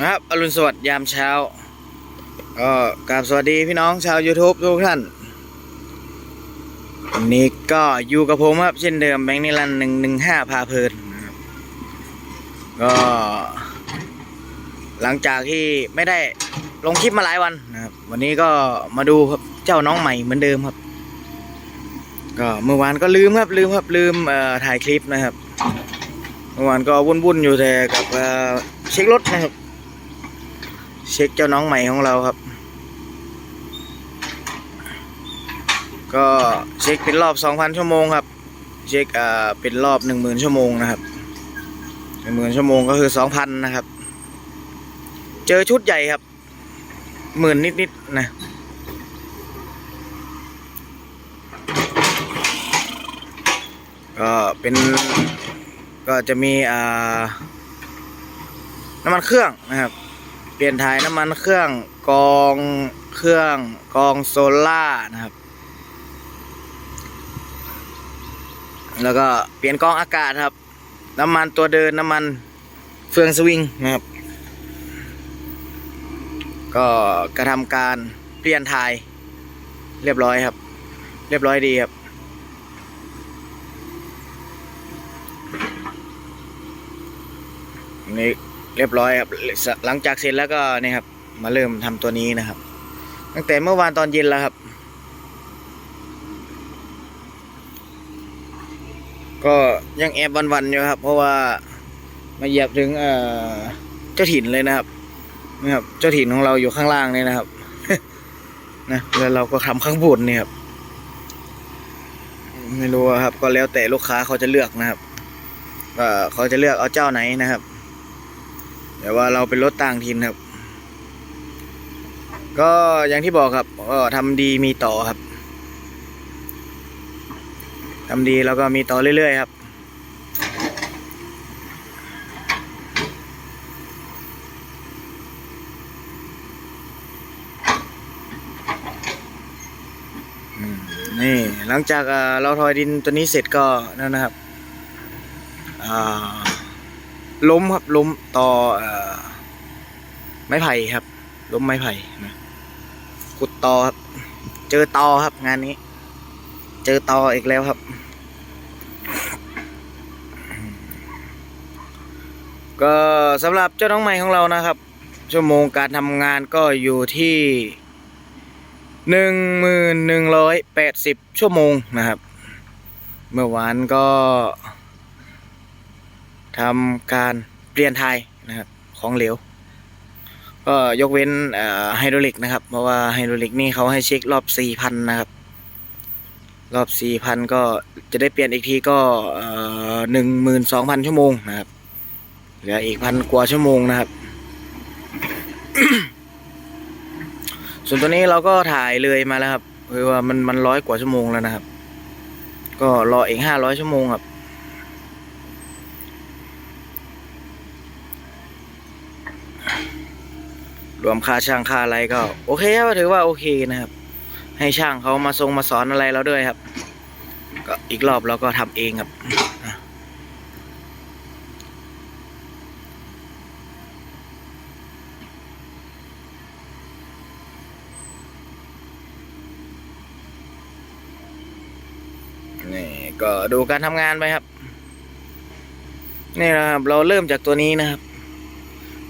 นะครับอรุณสวัสดิ์ยามเช้า ก็กราบสวัสดีพี่น้องชาว YouTube ทุกท่านวันนี้ก็อยู่กับผมครับเช่นเดิมแบงค์นิรันหนึ่งหนึ่งห้าพาเพลินก็ หลังจากที่ไม่ได้ลงคลิปมาหลายวันนะครับ วันนี้ก็มาดูครับเจ้าน้องใหม่เหมือนเดิมครับ ก็เมื่อวานก็ลืมครับลืมครับลืมเอ่อถ่ายคลิปนะครับ เมื่อวานก็วุ่นๆอยู่แต่กับเอ่อเช็ครถนะครับ เช็คเจ้าน้องใหม่ของเราครับ ก็เช็คเป็นรอบ 2,000 ชั่วโมงครับ เช็คอ่าเป็นรอบ 10,000 ชั่วโมงนะครับ10,000 ชั่วโมงก็คือ 2,000 นะครับ เจอชุดใหญ่ครับหมื่นนิดๆนะก็เป็นก็จะมีอ่าน้ำมันเครื่องนะครับ เปลี่ยนถ่ายน้ำมันเครื่องกองเครื่องกองโซล่านะครับ แล้วก็เปลี่ยนกองอากาศครับ น้ำมันตัวเดินน้ำมันเฟืองสวิงนะครับ ก็กระทำการเปลี่ยนถ่ายเรียบร้อยครับ เรียบร้อยดีครับนี่ เรียบร้อยครับ หลังจากเสร็จแล้วก็นี่ครับ มาเริ่มทำตัวนี้นะครับ ตั้งแต่เมื่อวานตอนเย็นแล้วครับ ก็ยังแอบวันๆอยู่ครับ เพราะว่ามาเหยียบถึงเอ่อเจ้าถิ่นเลยนะครับนะครับ เจ้าถิ่นของเราอยู่ข้างล่างนี่นะครับนะแล้วเราก็ทำข้างบนนี่ครับไม่รู้ครับ ก็แล้วแต่ลูกค้าเขาจะเลือกนะครับเขาจะเลือกเอาเจ้าไหนนะครับ แต่ว่าเราเป็นรถต่างถิ่นครับ ก็อย่างที่บอกครับก็ทำดีมีต่อครับทำดีแล้วก็มีต่อเรื่อยๆครับนี่หลังจากเอ่อเราทอยดินตัวนี้เสร็จก็นั่นนะครับอ่า ล้มครับล้มต่อไม้ไผ่ครับ ล้มไม้ไผ่นะขุดต่อครับ เจอต่อครับงานนี้ เจอต่ออีกแล้วครับ ก็สำหรับเจ้าน้องใหม่ของเรานะครับ ชั่วโมงการทำงานก็อยู่ที่หนึ่งหมื่นหนึ่งร้อยแปดสิบชั่วโมงนะครับ เมื่อวานก็ ทำการเปลี่ยนไทยนะครับของเหลว ก็ยกเว้นไฮดรอลิกนะครับ เพราะว่าไฮดรอลิกนี่เขาให้เช็ครอบ4,000นะครับ รอบ4,000ก็จะได้เปลี่ยนอีกทีก็หนึ่งหมื่นสองพันชั่วโมงนะครับเหลืออีกพันกว่าชั่วโมงนะครับ ส่วนตัวนี้เราก็ถ่ายเลยมาแล้วครับคือว่ามันมันร้อยกว่าชั่วโมงแล้วนะครับ ก็รออีกห้าร้อยชั่วโมงครับ รวมค่าช่างค่าอะไรก็ โอเคครับถือว่าโอเคนะครับ ให้ช่างเขามาทรงมาสอนอะไรเราด้วยครับ ก็อีกรอบเราก็ทำเองครับนี่ก็ดูการทำงานไปครับ นี่นะครับ เราเริ่มจากตัวนี้นะครับ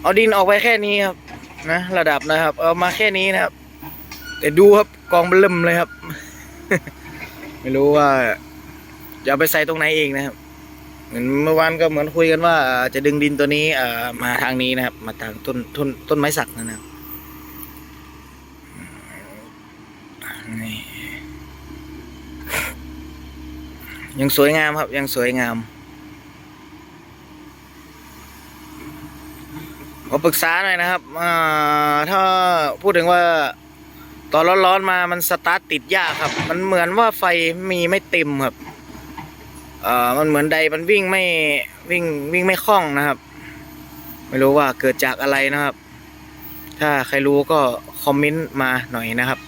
เอาดินออกไปแค่นี้ครับ นะ ระดับนะครับ เอามาแค่นี้นะครับ แต่ดูครับกองเบิ่มเลยครับ ไม่รู้ว่า จะเอาไปใส่ตรงไหนเองนะครับ เหมือนเมื่อวานก็เหมือนคุยกันว่าจะดึงดินตัวนี้เอ่อมาทางนี้นะครับ มาทางต้นต้นต้นไม้สักนะครับนี่ยังสวยงามครับยังสวยงาม ขอปรึกษาหน่อยนะครับถ้าพูดถึงว่าตอนร้อนๆมามันสตาร์ทติดยากครับ มันเหมือนว่าไฟมีไม่เต็มครับเอ่อมันเหมือนใดมันวิ่งไม่วิ่งวิ่งไม่คล่องนะครับ ไม่รู้ว่าเกิดจากอะไรนะครับ ถ้าใครรู้ก็คอมเมนต์มาหน่อยนะครับ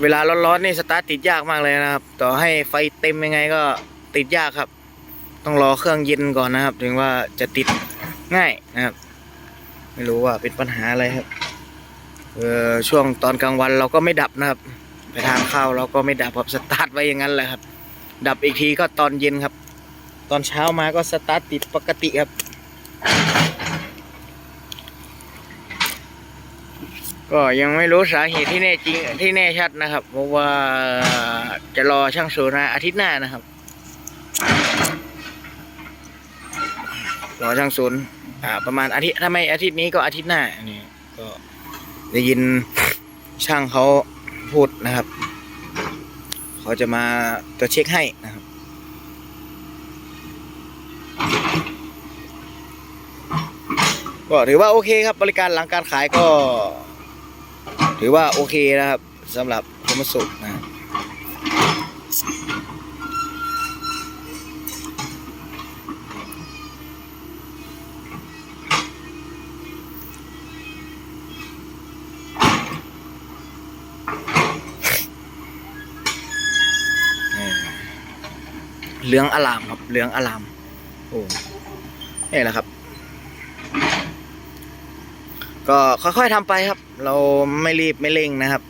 เวลาร้อนๆนี่สตาร์ทติดยากมากเลยนะครับ ต่อให้ไฟเต็มยังไงก็ติดยากครับ ต้องรอเครื่องเย็นก่อนนะครับ ถึงว่าจะติดง่ายนะครับ ไม่รู้ว่าเป็นปัญหาอะไรครับเออช่วงตอนกลางวันเราก็ไม่ดับนะครับ ไปทานข้าวเราก็ไม่ดับครับสตาร์ทไว้อย่างนั้นแหละครับ ดับอีกทีก็ตอนเย็นครับ ตอนเช้ามาก็สตาร์ทติดปกติครับ ก็ยังไม่รู้สาเหตุที่แน่จริงที่แน่ชัดนะครับ เพราะว่าจะรอช่างศูนาอาทิตย์หน้านะครับ รอช่างศูนย์อ่าประมาณอาทิตย์ถ้าไม่อาทิตย์นี้ก็อาทิตย์หน้านี่ก็ได้ยินช่างเขาพูดนะครับเขาจะมาตรวจเช็คให้นะครับก็ถือว่าโอเคครับบริการหลังการขายก็ ถือว่าโอเคนะครับสำหรับคมสุนะ เหลืองอลามครับ เหลืองอลาม โอ้นี่แหละครับ ก็ค่อยๆทำไปครับ เราไม่รีบไม่เร่งนะครับ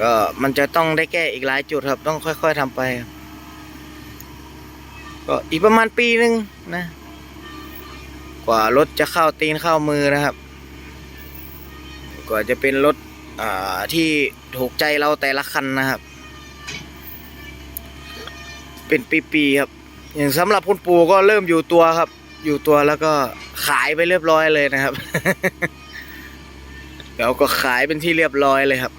ก็มันจะต้องได้แก้อีกหลายจุดครับ ต้องค่อยๆทำไป ก็อีกประมาณปีหนึ่งนะ กว่ารถจะเข้าตีนเข้ามือนะครับ กว่าจะเป็นรถที่ถูกใจเราแต่ละคันนะครับ เป็นปีๆครับ อย่างสำหรับคุณปู่ก็เริ่มอยู่ตัวครับ อยู่ตัวแล้วก็ขายไปเรียบร้อยเลยนะครับแล้วก็ขายเป็นที่เรียบร้อยเลยครับ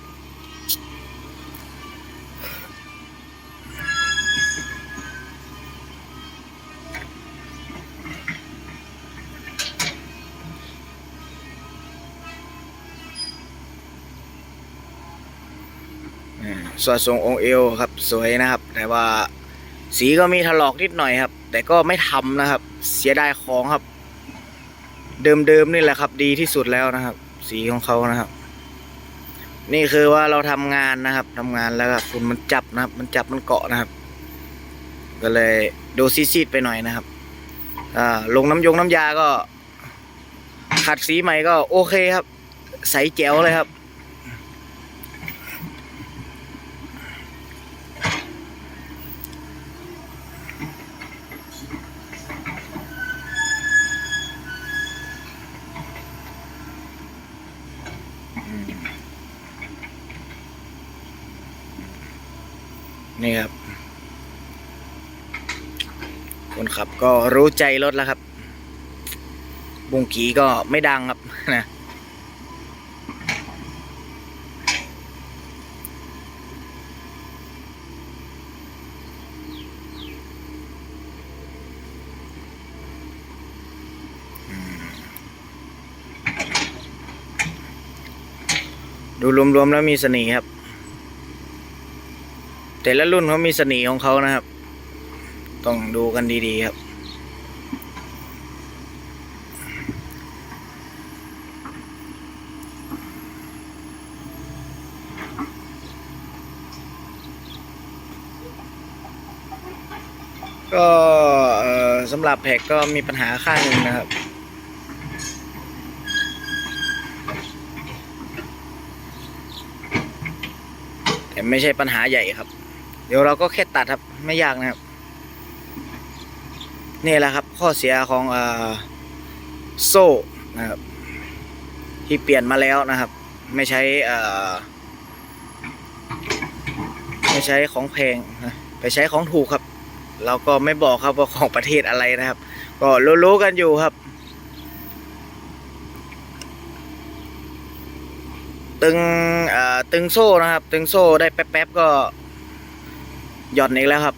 สวนทรงองค์เอวครับ สวยนะครับ แต่ว่า สีก็มีถลอกนิดหน่อยครับ แต่ก็ไม่ทำนะครับ เสียดายของครับ เดิมๆนี่แหละครับ ดีที่สุดแล้วนะครับ สีของเขานะครับ นี่คือว่าเราทำงานนะครับทำงานแล้วก็ฝุ่นมันจับนะครับ มันจับมันเกาะนะครับ ก็เลยดูซีดๆไปหน่อยนะครับอ่าลงน้ำยงน้ำยาก็ขัดสีใหม่ก็โอเคครับ ใสแจ๋วเลยครับ นี่ครับ คนขับก็รู้ใจรถแล้วครับ บุงกีก็ไม่ดังครับนะดูรวมๆแล้วมีเสน่ห์ครับ แต่ละรุ่นเขามีเสน่ห์ของเขานะครับ ต้องดูกันดีๆครับ ก็สำหรับแพ็กก็มีปัญหาข้างหนึ่งนะครับแต่ไม่ใช่ปัญหาใหญ่ครับ เดี๋ยวเราก็แค่ตัดครับไม่ยากนะครับ นี่แหละครับข้อเสียของอโซ่นะครับที่เปลี่ยนมาแล้วนะครับ ไม่ใช่ไม่ใช้ของแพงนะไปใช้ของถูกครับ เราก็ไม่บอกครับว่าของประเทศอะไรนะครับ ก็รู้ๆกันอยู่ครับ ตึงตึงโซ่นะครับ ตึงโซ่ได้แป๊บๆก็ หย่อนอีกแล้วครับ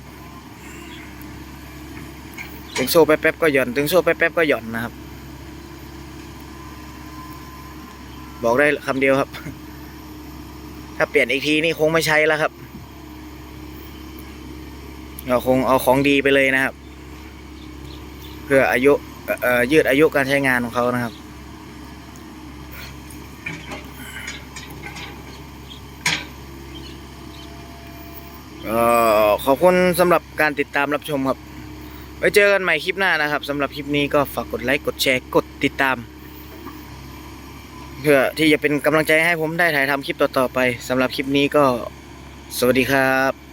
ตึงโซ่แป๊บๆก็หย่อนตึงโซ่แป๊บๆก็หย่อนนะครับ บอกได้คำเดียวครับ ถ้าเปลี่ยนอีกทีนี่คงไม่ใช้แล้วครับเราคงเอาของดีไปเลยนะครับ เพื่ออายุยืดอายุการใช้งานของเขานะครับ ก็ขอบคุณสำหรับการติดตามรับชมครับ ไว้เจอกันใหม่คลิปหน้านะครับสำหรับคลิปนี้ก็ฝากกดไลค์กดแชร์กดติดตาม เพื่อที่จะเป็นกำลังใจให้ผมได้ถ่ายทำคลิปต่อๆไปสำหรับคลิปนี้ก็สวัสดีครับ